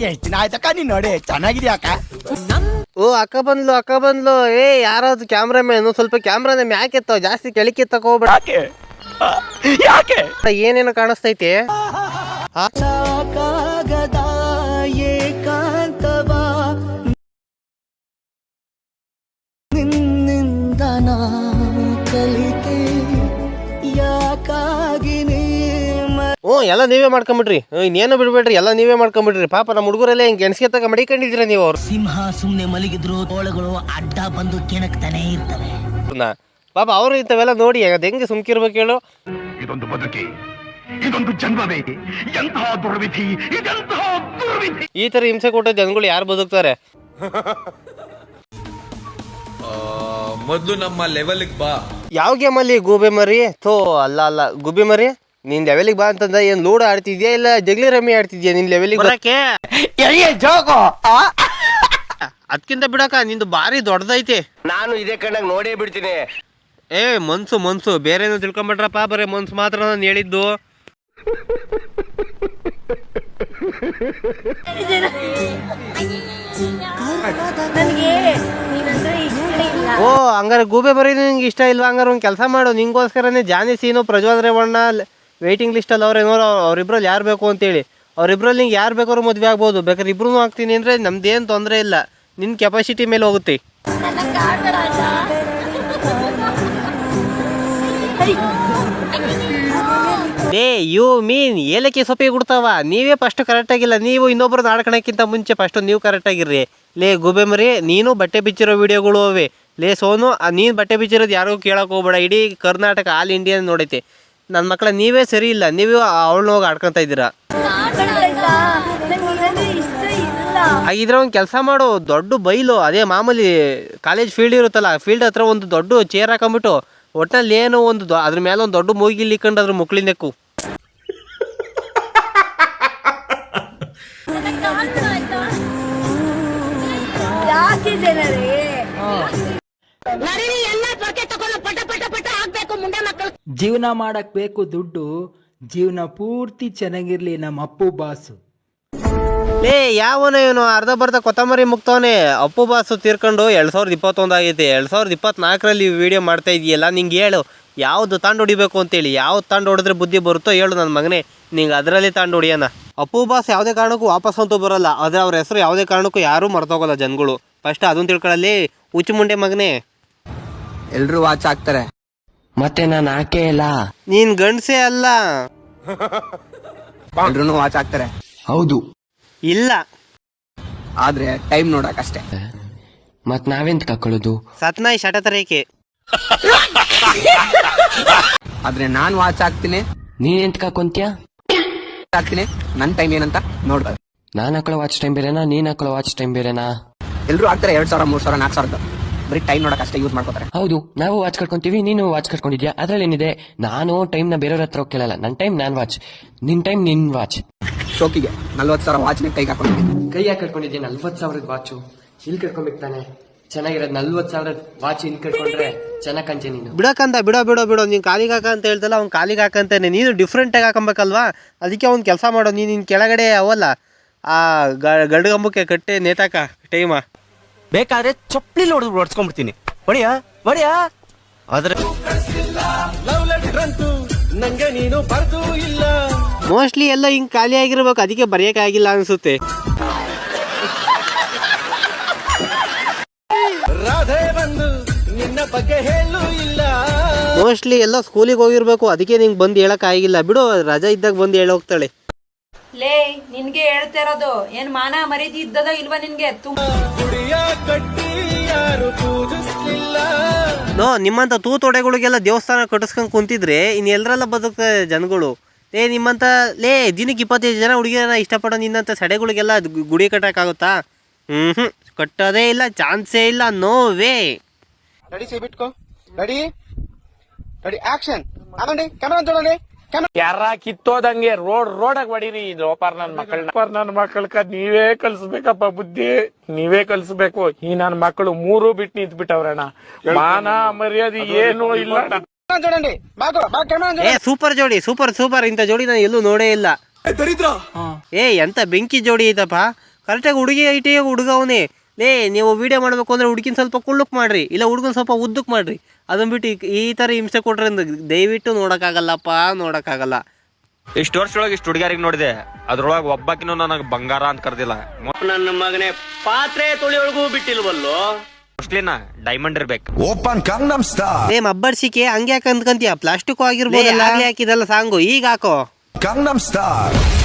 ಎಷ್ಟ್ ಆಯ್ತಕ್ಕ ನೀನ್ ನೋಡಿ ಚೆನ್ನಾಗಿದ್ಯಾ ಅಕ್ಕ ಓ ಅಕ್ಕ ಬಂದ್ಲು ಅಕ್ಕ ಬಂದ್ಲು. ಏ ಯಾರಾದ್ರು ಕ್ಯಾಮ್ರಾಮ್ಯಾನ್ ಸ್ವಲ್ಪ ಕ್ಯಾಮ್ರಾನ ಮ್ಯಾಕ್ ಎತ್ತೋ ಜಾಸ್ತಿ ಕೆಳಕ್ಕೆ ಎತ್ತಕ್ ಹೋಗ್ಬೇಡ. ಯಾಕೆ? ಆ, ಯಾಕೆ? ಏನೇನೋ ಕಾಣಿಸ್ತೈತಿ. ಎಲ್ಲ ನೀವೇ ಮಾಡ್ಕೊಂಬಿಡ್ರಿ. ಇನ್ನೇನು ಬಿಡ್ಬೇಡ್ರಿ ಎಲ್ಲ ನೀವೇ ಮಾಡ್ಕೊಂಬಿಡ್ರಿ. ಪಾಪ ನಮ್ಮ ಹುಡುಗರೆಲ್ಲ ಹಿಂಗೆ ಗೆಣಸ್ಗೆ ತಗ ಮಡಿಕೊಂಡಿದ್ದೀರ ನೀವು ಸಿಂಹ ಸುಮ್ನೆ ಮಲಗಿದ್ರು ತೋಳಗಳು ಅಡ್ಡ ಬಂದು ಕೆಣಕ್ತಾನೆ ಇರ್ತವೆ. ಪಾಪ ಅವರು ಇಂಥವೆಲ್ಲ ನೋಡಿ ಅದು ಹೆಂಗೆ ಸುಮ್ಕಿರ್ಬೇಕು ಹೇಳು. ಇದೊಂದು ಬದುಕಿ ಇದೊಂದು ಜನ್ಮವೇ ಎಂತಹ ದುರ್ವಿಧಿ ಇದೆಂತಹ ದುರ್ವಿಧಿ. ಈ ತರ ಹಿಂಸೆ ಕೊಟ್ಟ ಜನಗಳು ಯಾರು ಬದುಕ್ತಾರೆ? ಮೊದಲು ನಮ್ಮ ಲೆವೆಲ್ಗೆ ಬಾ. ಯಾವ ಗೇಮಲ್ಲಿ ಗೂಬೆ ಮರಿ? ಥೋ ಅಲ್ಲ ಅಲ್ಲ ಗೂಬೆ ಮರಿ? ನಿನ್ ಲೆವೆಲಿಗೆ ಬಾ ಅಂತಂದ ಏನ್ ಲೂಡ್ ಆಡ್ತಿದ್ಯಾ ಇಲ್ಲ ಜಗ್ಲಿ ರಮ್ಮಿ ಆಡ್ತಿದ್ಯಾ ನಿನ್ ಲೆವೆಲಿಗೆ ಬರಕ್ಕೆ. ಜೋಕೋ ಅದಕ್ಕಿಂತ ಬಿಡಕ ನಿಂದು ಬಾರಿ ದೊಡ್ಡದೈತಿ. ನಾನು ಇದೇ ಕಣ್ಣಾಗ ನೋಡೇ ಬಿಡ್ತೀನಿ. ಏ ಮನ್ಸು ಮನ್ಸು ಬೇರೆ ಏನೋ ತಿಳ್ಕೊಂಬಿಟ್ರಪ್ಪ ಬರೀ ಮನ್ಸು ಮಾತ್ರ ನಾನು ಹೇಳಿದ್ದು. ಓ ಹಂಗಾರೆ ಗೂಬೆ ಬರೀ ನಿಂಗೆ ಇಷ್ಟ ಇಲ್ವಾ? ಹಂಗಾರೆ ಒಂದು ಕೆಲಸ ಮಾಡು. ನಿಂಗೋಸ್ಕರನೇ ಜಾನಿ ಸೀನು ಪ್ರಜ್ವಲ್ ರೇವಣ್ಣ ವೇಟಿಂಗ್ ಲಿಸ್ಟಲ್ಲಿ ಅವ್ರು ಏನೋ ಅವ್ರಿಬ್ರಲ್ಲಿ ಯಾರು ಬೇಕು ಅಂತೇಳಿ. ಅವ್ರಿಬ್ರಲ್ಲಿ ನಿಂಗೆ ಯಾರು ಬೇಕಾದ್ರೂ ಮದುವೆ ಆಗ್ಬೋದು. ಬೇಕಾದ್ರೆ ಇಬ್ರು ಹಾಕ್ತೀನಿ ಅಂದರೆ ನಮ್ದೇನು ತೊಂದರೆ ಇಲ್ಲ. ನಿನ್ನ ಕೆಪಾಸಿಟಿ ಮೇಲೆ ಹೋಗುತ್ತೆ. ಏ, ಯು ಮೀನ್, ಏಲಕ್ಕಿ ಸೊಪ್ಪಿ ಕೊಡ್ತಾವ ನೀವೇ ಫಸ್ಟ್ ಕರೆಕ್ಟಾಗಿಲ್ಲ ನೀವು ಇನ್ನೊಬ್ರದ್ದು ಆಡ್ಕೊಳಕ್ಕಿಂತ ಮುಂಚೆ ಫಸ್ಟ್ ನೀವು ಕರೆಕ್ಟಾಗಿರ್ರಿ ಲೇ ಗುಬೆ ಮರಿ, ನೀನು ಬಟ್ಟೆ ಬಿಚ್ಚಿರೋ ವಿಡಿಯೋಗಳು ಅವೆ. ಲೇ, ಸೋನು ನೀನು ಬಟ್ಟೆ ಬಿಚ್ಚಿರೋದು ಯಾರಿಗೂ ಕೇಳೋಕೆ ಹೋಗ್ಬೇಡ. ಇಡೀ ಕರ್ನಾಟಕ ಆಲ್ ಇಂಡಿಯಾ ನೋಡೈತೆ. ನನ್ನ ಮಕ್ಕಳ ನೀವೇ ಸರಿ ಇಲ್ಲ ನೀವು ಅವಳನ್ನ ಹೋಗಿ ಆಡ್ಕೊತಾ ಇದ್ದೀರಾ? ಇದ್ರ ಒಂದು ಕೆಲಸ ಮಾಡು ದೊಡ್ಡ ಬೈಲು ಅದೇ ಮಾಮೂಲಿ ಕಾಲೇಜ್ ಫೀಲ್ಡ್ ಇರುತ್ತಲ್ಲ ಫೀಲ್ಡ್ ಹತ್ರ ಒಂದು ದೊಡ್ಡ ಚೇರ್ ಹಾಕೊಂಬಿಟ್ಟು ಒಟ್ನಲ್ಲಿ ಏನೋ ಒಂದು ದೊ- ಅದ್ರ ಮೇಲೆ ಒಂದು ದೊಡ್ಡ ಮೂಗಿಲ್ ಇಕ್ಕೊಂಡು ಅದ್ರ ಮುಕ್ಳಿನೆಕ್ಕು ನನ್ನ ಕಾಡ್ಬೇಡ ಆಯ್ತಾ? ಮುಂದೆ ಮಕ್ಕಳು. ಜೀವನ ಮಾಡಕ್ ಬೇಕು ದುಡ್ಡು ಜೀವನ ಪೂರ್ತಿ ಚೆನ್ನಾಗಿರ್ಲಿ ನಮ್ಮ ಅಪ್ಪು ಬಾಸು. ಏ ಯಾವನ ಇವನು ಅರ್ಧ ಬರ್ಧ ಕೊತ್ತಂಬರಿ ಮುಕ್ತವನೆ ಅಪ್ಪು ಬಾಸು ತೀರ್ಕೊಂಡು ಎರಡು ಸಾವಿರದ ಇಪ್ಪತ್ತೊಂದು ಆಗೈತೆ. ಎರಡು ಸಾವಿರದ ಇಪ್ಪತ್ನಾಲ್ಕರಲ್ಲಿ ವಿಡಿಯೋ ಮಾಡ್ತಾ ಇದೆಯಲ್ಲ ನಿಂಗೆ ಹೇಳು. ಯಾವ್ದು ತಾಂಡು ಹೊಡಿಬೇಕು ಅಂತೇಳಿ. ಯಾವ್ದು ತಾಂಡು ಹೊಡೆದ್ರೆ ಬುದ್ಧಿ ಬರುತ್ತೋ ಹೇಳು ನನ್ನ ಮಗನೇ. ನಿಂಗೆ ಅದರಲ್ಲಿ ತಾಂಡು ಹೊಡಿಯೋಣ ಅಪ್ಪು ಬಾಸ್ ಯಾವುದೇ ಕಾರಣಕ್ಕೂ ವಾಪಸ್ ಅಂತೂ ಬರೋಲ್ಲ. ಆದರೆ ಅವ್ರ ಹೆಸರು ಯಾವುದೇ ಕಾರಣಕ್ಕೂ ಯಾರೂ ಮರ್ತೋಗಲ್ಲ ಜನಗಳು. ಫಸ್ಟ್ ಅದನ್ನು ತಿಳ್ಕೊಳ್ಳಲ್ಲಿ ಹುಚ್ಚು ಮುಂಡೆ ಮಗನೇ. ಎಲ್ಲರೂ ವಾಚ್ ಹಾಕ್ತಾರೆ. ಮತ್ತೆ ನಾನು ಆಕೆ ಇಲ್ಲ ನೀನ್ ಗಂಡಸೇ ಅಲ್ಲ. ಎಲ್ರು ವಾಚ್ ಹಾಕ್ತಾರೆ. ಹೌದು. ಇಲ್ಲ. ಆದ್ರೆ ಟೈಮ್ ನೋಡಕ್ ಅಷ್ಟೇ. ಮತ್ ನಾವೆಂತ ತಕೊಳ್ಳೋದು ಸತ್ನಾಯಿ ಶಟತರೇಕೆ. ಆದ್ರೆ ನಾನ್ ವಾಚ್ ಹಾಕ್ತೀನಿ. ನೀನ್ ಎಂತ ಕಾಕೊಂತ್ಯಾ ಹಾಕ್ತೀನಿ. ನನ್ ಟೈಮ್ ಏನಂತ ನೋಡ್ಬೇಕು ನಾನ್ ಹಾಕೊಳ್ಳೋ ವಾಚ್ ಟೈಮ್ ಬೇರೆನಾ ನೀನ್ ಹಾಕೊಳ್ಳೋ ವಾಚ್ ಟೈಮ್ ಬೇರೆನಾ? ಎಲ್ರು ಹಾಕ್ತಾರೆ ಎರಡ್ ಸಾವಿರ ಮೂರ್ ಸಾವಿರ ನಾಲ್ಕ್ ಸಾವಿರದ ಬರೀ ಟೈಮ್ ನೋಡಕ್ ಅಷ್ಟೇ ಯೂಸ್ ಮಾಡ್ಕೋತಾರೆ. ಹೌದು ನಾವು ವಾಚ್ ಕಟ್ಕೊಂತೀವಿ ನೀನು ವಾಚ್ ಕಟ್ಕೊಂಡಿದ್ಯಾ ಅದ್ರಲ್ಲಿ ಏನಿದೆ? ನಾನು ಟೈಮ್ನ ಬೇರೆಯವ್ರ ಹತ್ರ ಹೋಗಿ ಕೇಳಲ್ಲ. ನನ್ ಟೈಮ್ ನಾನ್ ವಾಚ್ ನಿನ್ ಟೈಮ್ ನಿನ್ ವಾಚ್ ಶೋಕಿಗೆ ನಲ್ವತ್ತು ಸಾವಿರ ವಾಚ್ ಕೈಗೆ ಹಾಕೊಂಡಿದ್ದೀನಿ ಕೈ ಯಾಕೆ ಕಟ್ಕೊಂಡಿದ್ಯಾ ನಲ್ವತ್ ಸಾವಿರದ ವಾಚು ಇಲ್ಲಿ ಕಟ್ಕೊಂಬೇಕು ತಾನೆ. ಚೆನ್ನಾಗಿರೋದು ನಲ್ವತ್ ಸಾವಿರದ ವಾಚ್ ಇಲ್ಲಿ ಕಟ್ಕೊಂಡ್ರೆ ಚೆನ್ನಾಗ್ ಕಾಣ್ತೀಯ ನೀನು? ಬಿಡಕ್ಕಂತ ಬಿಡೋ ಬಿಡೋ ಬಿಡೋ. ನೀನು ಕಾಲಿಗೆ ಹಾಕ ಅಂತ ಹೇಳ್ತಲ್ಲ ಅವ್ನು ಕಾಲಿಗೆ ಹಾಕಂತಾನೆ ನೀನು ಡಿಫ್ರೆಂಟಾಗಿ ಹಾಕೊಬೇಕಲ್ವಾ? ಅದಕ್ಕೆ ಅವ್ನು ಕೆಲಸ ಮಾಡೋ ನೀನು ನಿನ್ನ ಕೆಳಗಡೆ ಅವಲ್ಲ. ಆ ಗಡ್ಗಂಬಕ್ಕೆ ಕಟ್ಟೆ ನೇತಾಕ ಟೈಮ. ಬೇಕಾದ್ರೆ ಚಪ್ಪಲಿ ಹೊಡೆದು ಹೊಡ್ಸ್ಕೊಂಡ್ಬಿಡ್ತೀನಿ. ಬಡಿಯ ಬಡಿಯ ಆದ್ರೆ ಮೋಸ್ಟ್ಲಿ ಎಲ್ಲ ಹಿಂಗ್ ಖಾಲಿ ಆಗಿರ್ಬೇಕು, ಅದಕ್ಕೆ ಬರೆಯೋಕ್ಕಾಗಿಲ್ಲ ಇಲ್ಲ ಮೋಸ್ಟ್ಲಿ ಎಲ್ಲ ಸ್ಕೂಲಿಗೆ ಹೋಗಿರ್ಬೇಕು, ಅದಕ್ಕೆ ನಿಂಗೆ ಬಂದು ಹೇಳೋಕ್ಕಾಗಿಲ್ಲ ಬಿಡು, ರಜಾ ಇದ್ದಾಗ ಬಂದು ಹೇಳಿ ಹೋಗ್ತಾಳೆ ಲೇ ನಿನ್ಗೆ ಹೇಳ್ತಾ ಇರೋದು ಏನ್ ಮಾನ ಮರೀದಿ ಇದ್ದದೋ ಇಲ್ವಾ ನಿನ್ಗೆ? ನೋ ನಿಮ್ಮಂಥ ತೂತೊಡೆಗಳಿಗೆಲ್ಲ ದೇವಸ್ಥಾನ ಕಟ್ಟಿಸ್ಕೊಂಡ್ ಕುಂತಿದ್ರೆ ಇನ್ ಎಲ್ರೆಲ್ಲ ಬದುಕ್ತಾರೆ ಜನಗಳು. ಲೇ ನಿಮ್ಮಂತ ಲೇ ದಿನಕ್ಕೆ ಇಪ್ಪತ್ತೈದು ಜನ ಹುಡುಗಿಯರನ್ನ ಇಷ್ಟಪಡೋ ನಿನ್ನಂತ ಸಡೆಗಳಿಗೆಲ್ಲ ಗುಡಿ ಕಟ್ಟೋಕ್ಕಾಗುತ್ತಾ ಹ್ಞೂ ಹ್ಮ್ ಕಟ್ಟೋದೇ ಇಲ್ಲ ಚಾನ್ಸೇ ಇಲ್ಲ ನೋ ವೇ. ರೆಡಿ ಸಿ ಬಿಟ್ಕೋ. ರೆಡಿ? Ready action. ಆಮೇಲೆ ಕ್ಯಾಮ್ರಾ ನೋಡಲಿ ಯಾರ ಕಿತ್ತೋದಂಗೆ ರೋಡ್ ರೋಡಾಗ ಹೊಡೀರಿ ಇದು ಲೋಪಾರ್ ನನ್ ಮಕ್ಕಳನ್ನ ನನ್ ಮಕ್ಕಳಕ್ಕ ನೀವೇ ಕಲ್ಸ್ಬೇಕಪ್ಪ ಬುದ್ಧಿ. ನೀವೇ ಕಲ್ಸ್ಬೇಕು. ಈ ನನ್ ಮಕ್ಕಳು ಮೂರು ಬಿಟ್ಟು ನಿಂತ್ ಬಿಟ್ಟವ್ರಣ್ಣ ಮಾನ ಮರ್ಯಾದೆ ಏನು ಇಲ್ಲ ಏ ಸೂಪರ್ ಜೋಡಿ ಸೂಪರ್ ಸೂಪರ್. ಇಂತ ಜೋಡಿ ನಾನು ಎಲ್ಲೂ ನೋಡೇ ಇಲ್ಲ. ಏ ಎಂತ ಬೆಂಕಿ ಜೋಡಿ ಐತಪ್ಪ. ಕರೆಕ್ಟಾಗಿ ಹುಡುಗಿ ಐಟಿ ಹುಡುಗ ಅವನೇ. ಲೇ ನೀವು ವಿಡಿಯೋ ಮಾಡಬೇಕು ಅಂದರೆ ಹುಡುಗಿನ ಸ್ವಲ್ಪ ಕುಳ್ಳುಕ್ ಮಾಡ್ರಿ ಇಲ್ಲ ಹುಡುಗನ ಸ್ವಲ್ಪ ಉದ್ದಕ್ಕೆ ಮಾಡ್ರಿ. ಅದನ್ನು ಬಿಟ್ಟು ಈ- ಥರ ತರ ಹಿಂಸೆ ಕೊಟ್ರೆ ದಯವಿಟ್ಟು ನೋಡೋಕ್ಕಾಗಲ್ಲಪ್ಪ ನೋಡೋಕ್ಕಾಗಲ್ಲ. ಇಷ್ಟು ವರ್ಷದೊಳಗೆ ಇಷ್ಟು ಹುಡುಗಿಯರಿಗೆ ನೋಡಿದೆ. ಅದರೊಳಗೆ ಒಬ್ಬಾಕಿನೂ ನನಗೆ ಬಂಗಾರ ಅಂತ ಕರೆದಿಲ್ಲ. ನನ್ನ ಮಗನೇ ಪಾತ್ರೆ ತೊಳಿಯೊಳಗೂ ಬಿಟ್ಟಿಲ್ವಲ್ಲೋ? ಮೋಸ್ಟ್ಲಿನ ಡೈಮಂಡ್ ಇರ್ಬೇಕು. ಓಪನ್ ಕಂಗ್ನಮ್ ಸ್ಟಾರ್ ಏ ಮಬ್ಬರ್ಸಿಕೆ ಹಂಗೆ ಯಾಕೆ ಅಂದ್ಕಂತೀಯ ಪ್ಲಾಸ್ಟಿಕ್ ಆಗಿರ್ಬೋದು ಆಗ್ಲೇ ಹಾಕಿದಲ್ಲ ಸಾಂಗು. ಈಗ ಹಾಕೋ. ಕಂಗ್ನಮ್ ಸ್ಟಾರ್